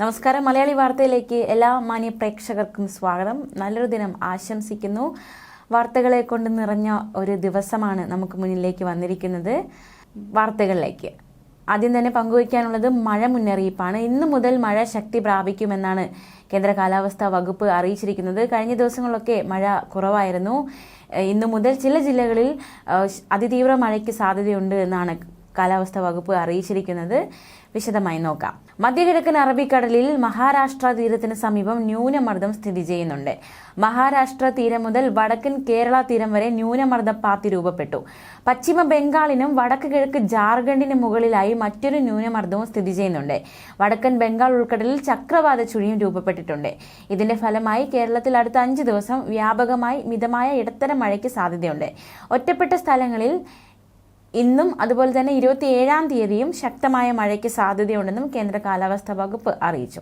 നമസ്കാരം. മലയാളി വാർത്തയിലേക്ക് എല്ലാ മാന്യ പ്രേക്ഷകർക്കും സ്വാഗതം. നല്ലൊരു ദിനം ആശംസിക്കുന്നു. വാർത്തകളെ കൊണ്ട് നിറഞ്ഞ ഒരു ദിവസമാണ് നമുക്ക് മുന്നിലേക്ക് വന്നിരിക്കുന്നത്. വാർത്തകളിലേക്ക്. ആദ്യം തന്നെ പങ്കുവയ്ക്കാനുള്ളത് മഴ മുന്നറിയിപ്പാണ്. ഇന്ന് മുതൽ മഴ ശക്തി പ്രാപിക്കുമെന്നാണ് കേന്ദ്ര കാലാവസ്ഥാ വകുപ്പ് അറിയിച്ചിരിക്കുന്നത്. കഴിഞ്ഞ ദിവസങ്ങളിലൊക്കെ മഴ കുറവായിരുന്നു. ഇന്നു മുതൽ ചില ജില്ലകളിൽ അതിതീവ്ര മഴയ്ക്ക് സാധ്യതയുണ്ട് എന്നാണ് കാലാവസ്ഥാ വകുപ്പ് അറിയിച്ചിരിക്കുന്നത്. വിശദമായി നോക്കാം. മധ്യകിഴക്കൻ അറബിക്കടലിൽ മഹാരാഷ്ട്ര തീരത്തിന് സമീപം ന്യൂനമർദ്ദം സ്ഥിതി ചെയ്യുന്നുണ്ട്. മഹാരാഷ്ട്ര തീരം മുതൽ വടക്കൻ കേരള തീരം വരെ ന്യൂനമർദ്ദ പാത്തി രൂപപ്പെട്ടു. പശ്ചിമ ബംഗാളിനും വടക്ക് കിഴക്ക് ജാർഖണ്ഡിനും മുകളിലായി മറ്റൊരു ന്യൂനമർദ്ദവും സ്ഥിതി ചെയ്യുന്നുണ്ട്. വടക്കൻ ബംഗാൾ ഉൾക്കടലിൽ ചക്രവാത ചുഴിയും രൂപപ്പെട്ടിട്ടുണ്ട്. ഇതിന്റെ ഫലമായി കേരളത്തിൽ അടുത്ത അഞ്ച് ദിവസം വ്യാപകമായി മിതമായ ഇടത്തരം മഴയ്ക്ക് സാധ്യതയുണ്ട്. ഒറ്റപ്പെട്ട സ്ഥലങ്ങളിൽ ഇന്നും അതുപോലെ തന്നെ ഇരുപത്തി ഏഴാം തീയതിയും ശക്തമായ മഴയ്ക്ക് സാധ്യതയുണ്ടെന്നും കേന്ദ്ര കാലാവസ്ഥാ വകുപ്പ് അറിയിച്ചു.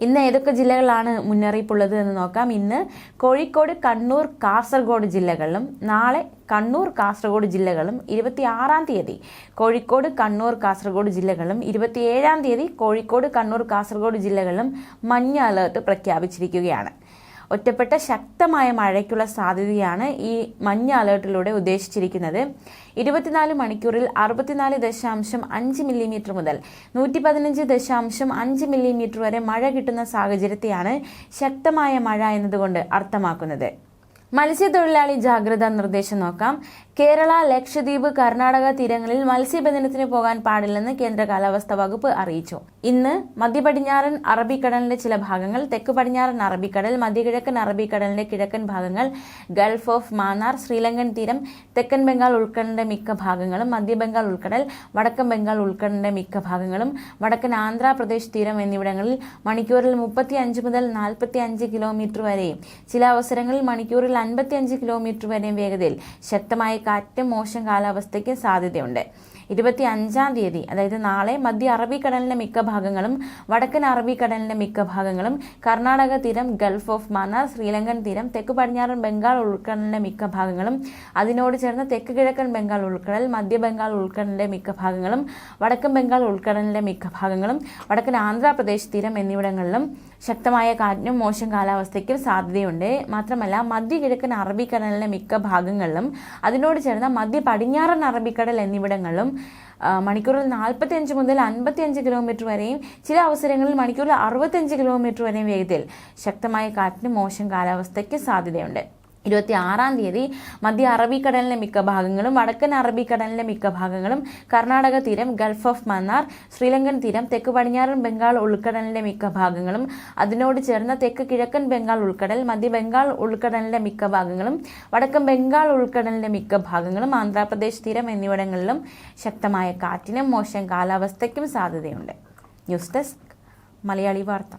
ഇന്ന് ഏതൊക്കെ ജില്ലകളാണ് മുന്നറിയിപ്പുള്ളത് എന്ന് നോക്കാം. ഇന്ന് കോഴിക്കോട് കണ്ണൂർ കാസർഗോഡ് ജില്ലകളിലും നാളെ കണ്ണൂർ കാസർഗോഡ് ജില്ലകളും ഇരുപത്തി ആറാം തീയതി കോഴിക്കോട് കണ്ണൂർ കാസർഗോഡ് ജില്ലകളും ഇരുപത്തിയേഴാം തീയതി കോഴിക്കോട് കണ്ണൂർ കാസർഗോഡ് ജില്ലകളിലും മഞ്ഞ അലേർട്ട് പ്രഖ്യാപിച്ചിരിക്കുകയാണ്. ഒറ്റപ്പെട്ട ശക്തമായ മഴയ്ക്കുള്ള സാധ്യതയാണ് ഈ മഞ്ഞ അലേർട്ടിലൂടെ ഉദ്ദേശിച്ചിരിക്കുന്നത്. ഇരുപത്തിനാല് മണിക്കൂറിൽ അറുപത്തിനാല് ദശാംശം അഞ്ച് മില്ലിമീറ്റർ മുതൽ നൂറ്റി പതിനഞ്ച് ദശാംശം അഞ്ച് മില്ലിമീറ്റർ വരെ മഴ കിട്ടുന്ന സാഹചര്യത്തെയാണ് ശക്തമായ മഴ എന്നതുകൊണ്ട് അർത്ഥമാക്കുന്നത്. മത്സ്യത്തൊഴിലാളി ജാഗ്രതാ നിർദ്ദേശം നോക്കാം. കേരള ലക്ഷദ്വീപ് കർണാടക തീരങ്ങളിൽ മത്സ്യബന്ധനത്തിന് പോകാൻ പാടില്ലെന്ന് കേന്ദ്ര കാലാവസ്ഥാ വകുപ്പ് അറിയിച്ചു. ഇന്ന് മധ്യപടിഞ്ഞാറൻ അറബിക്കടലിന്റെ ചില ഭാഗങ്ങൾ തെക്ക് പടിഞ്ഞാറൻ അറബിക്കടൽ മധ്യകിഴക്കൻ അറബിക്കടലിന്റെ കിഴക്കൻ ഭാഗങ്ങൾ ഗൾഫ് ഓഫ് മാന്നാർ ശ്രീലങ്കൻ തീരം തെക്കൻ ബംഗാൾ ഉൾക്കടലിന്റെ മിക്ക ഭാഗങ്ങളും മധ്യബംഗാൾ ഉൾക്കടൽ വടക്കൻ ബംഗാൾ ഉൾക്കടലിന്റെ മിക്ക ഭാഗങ്ങളും വടക്കൻ ആന്ധ്രാപ്രദേശ് തീരം എന്നിവിടങ്ങളിൽ മണിക്കൂറിൽ മുപ്പത്തി അഞ്ച് മുതൽ നാൽപ്പത്തി അഞ്ച് കിലോമീറ്റർ വരെയും. ചില അവസരങ്ങളിൽ മണിക്കൂറിൽ അൻപത്തി അഞ്ച് കിലോമീറ്റർ വരെ വേഗതയിൽ ശക്തമായ കാറ്റും മോശം കാലാവസ്ഥയ്ക്ക് സാധ്യതയുണ്ട്. ഇരുപത്തി അഞ്ചാം തീയതി അതായത് നാളെ മധ്യ അറബിക്കടലിന്റെ മിക്ക ഭാഗങ്ങളും വടക്കൻ അറബിക്കടലിന്റെ മിക്ക ഭാഗങ്ങളും കർണാടക തീരം ഗൾഫ് ഓഫ് മാന്നാർ ശ്രീലങ്കൻ തീരം തെക്ക് പടിഞ്ഞാറൻ ബംഗാൾ ഉൾക്കടലിന്റെ മിക്ക ഭാഗങ്ങളും അതിനോട് ചേർന്ന് തെക്ക് കിഴക്കൻ ബംഗാൾ ഉൾക്കടൽ മധ്യ ബംഗാൾ ഉൾക്കടലിന്റെ മിക്ക ഭാഗങ്ങളും വടക്കൻ ബംഗാൾ ഉൾക്കടലിന്റെ മിക്ക ഭാഗങ്ങളും വടക്കൻ ആന്ധ്രാപ്രദേശ് തീരം എന്നിവിടങ്ങളിലും ശക്തമായ കാറ്റിനും മോശം കാലാവസ്ഥയ്ക്കും സാധ്യതയുണ്ട്. മാത്രമല്ല മധ്യകിഴക്കൻ അറബിക്കടലിന്റെ മിക്ക ഭാഗങ്ങളിലും അതിനോട് ചേർന്ന മധ്യ പടിഞ്ഞാറൻ അറബിക്കടൽ എന്നിവിടങ്ങളിലും മണിക്കൂറിൽ നാൽപ്പത്തി അഞ്ച് മുതൽ അൻപത്തി അഞ്ച് കിലോമീറ്റർ വരെയും ചില അവസരങ്ങളിൽ മണിക്കൂറിൽ അറുപത്തിയഞ്ച് കിലോമീറ്റർ വരെയും വേഗത്തിൽ ശക്തമായ കാറ്റിനും മോശം കാലാവസ്ഥയ്ക്ക് സാധ്യതയുണ്ട്. ഇരുപത്തി ആറാം തീയതി മധ്യ അറബിക്കടലിലെ മിക്ക ഭാഗങ്ങളും വടക്കൻ അറബിക്കടലിലെ മിക്ക ഭാഗങ്ങളും കർണാടക തീരം ഗൾഫ് ഓഫ് മന്നാർ ശ്രീലങ്കൻ തീരം തെക്ക് പടിഞ്ഞാറൻ ബംഗാൾ ഉൾക്കടലിലെ മിക്ക ഭാഗങ്ങളും അതിനോട് ചേർന്ന തെക്ക് കിഴക്കൻ ബംഗാൾ ഉൾക്കടൽ മധ്യ ബംഗാൾ ഉൾക്കടലിലെ മിക്ക ഭാഗങ്ങളും വടക്കൻ ബംഗാൾ ഉൾക്കടലിലെ മിക്ക ഭാഗങ്ങളും ആന്ധ്രാപ്രദേശ് തീരം എന്നിവിടങ്ങളിലും ശക്തമായ കാറ്റിനും മോശം കാലാവസ്ഥയ്ക്കും സാധ്യതയുണ്ട്. ന്യൂസ് ഡെസ്ക് മലയാളി വാർത്ത.